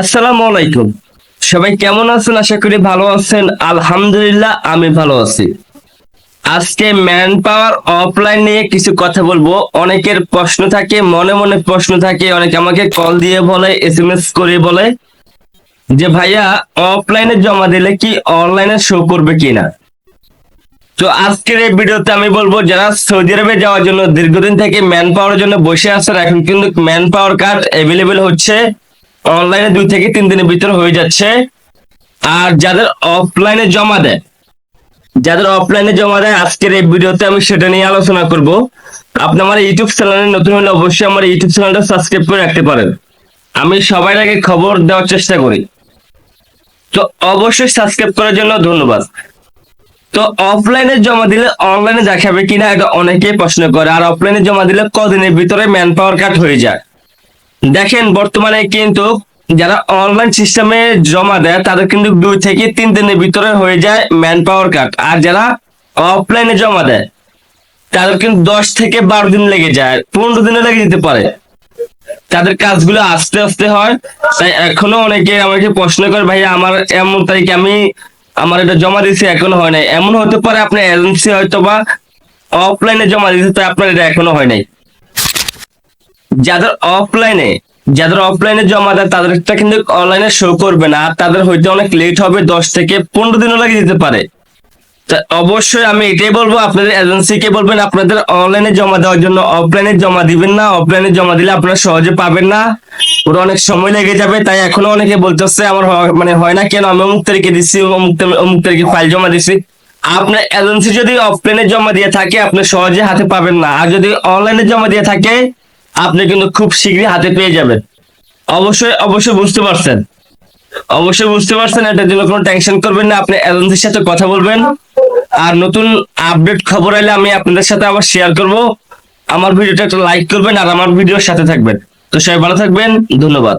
আসসালামু আলাইকুম। সবাই কেমন আছেন? আশা করি ভালো আছেন। আলহামদুলিল্লাহ, আমি ভালো আছি। আজকে ম্যান পাওয়ার অফলাইন নিয়ে কিছু কথা বলব। অনেকের প্রশ্ন থাকে, মনে মনে প্রশ্ন থাকে। অনেকে আমাকে কল দিয়ে বলে এস এম এস করে বলে যে, ভাইয়া অফলাইনে জমা দিলে কি অনলাইনে শো করবে কিনা? তো আজকের এই ভিডিওতে আমি বলব, যারা সৌদি আরবে যাওয়ার জন্য দীর্ঘদিন থেকে ম্যান পাওয়ার জন্য বসে আছেন, এখন কিন্তু ম্যান পাওয়ার কার্ড অ্যাভেলেবেল হচ্ছে। অনলাইনে দুই থেকে তিন দিনের ভিতরে হয়ে যাচ্ছে। আর যাদের অফলাইনে জমা দেয়, যাদের অফলাইনে জমা দেয়, আজকের এই ভিডিওতে আমি সেটা নিয়ে আলোচনা করব। আপনি আমার ইউটিউব চ্যানেলে নতুন হলে অবশ্যই আমার ইউটিউব চ্যানেলটা সাবস্ক্রাইব করে রাখতে পারেন। আমি সবাই আগে খবর দেওয়ার চেষ্টা করি। তো অবশ্যই সাবস্ক্রাইব করার জন্য ধন্যবাদ। তো অফলাইনে জমা দিলে অনলাইনে দেখাবে কিনা, এটা অনেকেই প্রশ্ন করে। আর অফলাইনে জমা দিলে কদিনের ভিতরে ম্যান পাওয়ার কাট হয়ে যায়। দেখেন, বর্তমানে কিন্তু যারা অনলাইন সিস্টেমে জমা দেয়, তাদের কিন্তু দুই থেকে তিন দিনের ভিতরে হয়ে যায় ম্যান পাওয়ার কাট আর যারা অফলাইনে জমা দেয়, তাদের কিন্তু দশ থেকে বারো দিন লেগে যায়, পনেরো দিনে লেগে যেতে পারে। তাদের কাজগুলো আস্তে আস্তে হয়। তাই এখনও অনেকে আমাকে প্রশ্ন করে, ভাই, আমার এমন তারিখে আমি আমার এটা জমা দিয়েছি, এখনও হয় নাই। এমন হতে পারে, আপনার এজেন্সি হয়তো বা অফলাইনে জমা দিয়েছে, তাই আপনার এটা এখনও হয় নাই। যাদের অফলাইনে যাদের অফলাইনে জমা দেয়, তাদেরটা কিন্তু অনলাইনে শো করবে না। আর তাদের হইতে অনেক লেট হবে, দশ থেকে পনেরো দিনও লাগে যেতে পারে। অবশ্যই আমি এটাই বলব, আপনাদের এজেন্সিকে বলবেন, আপনাদের অনলাইনে জমা দেওয়ার জন্য অফলাইনে জমা দিবেন না। অফলাইনে জমা দিলে আপনারা সহজে পাবেন না। ওরা অনেক সময় লেগে যাবে, তাই এখনও অনেকে বলতেছে, আমার মানে হয় না কেন? আমি অমুক তারিখে দিচ্ছি অমুক অমুক তারিখে ফাইল জমা দিচ্ছি আপনার এজেন্সি যদি অফলাইনে জমা দিয়ে থাকে, আপনি সহজে হাতে পাবেন না। আর যদি অনলাইনে জমা দিয়ে থাকে আপনি কিন্তু খুব শীঘ্রই হাতে পেয়ে যাবেন। অবশ্যই অবশ্যই বুঝতে পারছেন। অবশ্যই বুঝতে পারছেন এটার জন্য কোনো টেনশন করবেন না, আপনি এজেন্সির সাথে কথা বলবেন। আর নতুন আপডেট খবর এলে আমি আপনাদের সাথে আবার শেয়ার করব। আমার ভিডিওটা একটা লাইক করবেন আর আমার ভিডিওর সাথে থাকবেন। তো সবাই ভালো থাকবেন, ধন্যবাদ।